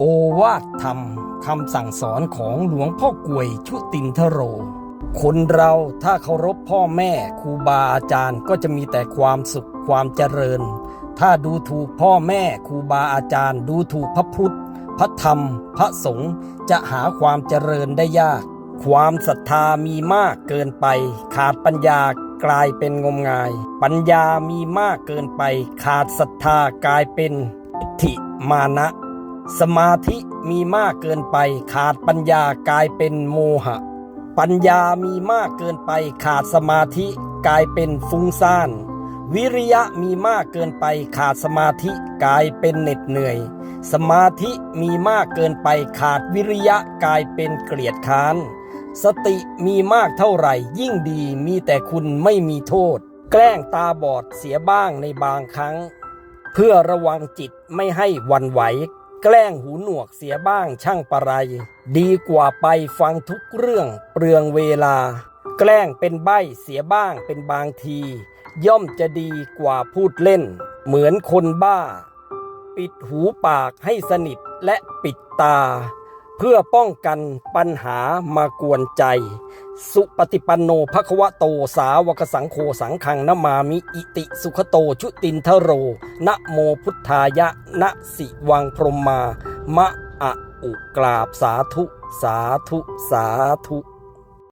โอวาทธรรมคำสั่งสอนของหลวงพ่อกวยชุตินทโร คนเราถ้าเคารพพ่อแม่ครูบาอาจารย์ก็จะมีแต่ความสุขความเจริญ ถ้าดูถูกพ่อแม่ครูบาอาจารย์ ดูถูกพระพุทธ พระธรรม พระสงฆ์จะหาความเจริญได้ยาก ความศรัทธามีมากเกินไป ขาดปัญญากลายเป็นงมงาย ปัญญามีมากเกินไป ขาดศรัทธากลายเป็นทิฏฐิมานะ สมาธิมีมากเกินไปขาดปัญญากลายเป็นโมหะ ปัญญามีมากเกินไปขาดสมาธิกลายเป็นฟุ้งซ่าน วิริยะมีมากเกินไปขาดสมาธิกลายเป็นเหน็ดเหนื่อย สมาธิมีมากเกินไปขาดวิริยะกลายเป็นเกลียดค้าน สติมีมากเท่าไหร่ยิ่งดีมีแต่คุณไม่มีโทษ แกล้งตาบอดเสียบ้างในบางครั้ง เพื่อระวังจิตไม่ให้วันไหว แกล้งหูหนวกเสียบ้างช่างปะไร ดีกว่าไปฟังทุกเรื่องเปลืองเวลา แกล้งเป็นใบ้เสียบ้างเป็นบางที ย่อมจะดีกว่าพูดเล่น เหมือนคนบ้า ปิดหูปากให้สนิทและปิดตา เพื่อป้องกันปัญหามากวนใจ สุปฏิปันโนภควะโตสาวกสังโฆสังฆังนมามิอิติสุขโตชุตินทโร นะโมพุทธายะนะสิวังพรมมามะอะอุกราบสาธุ สาธุ สาธุ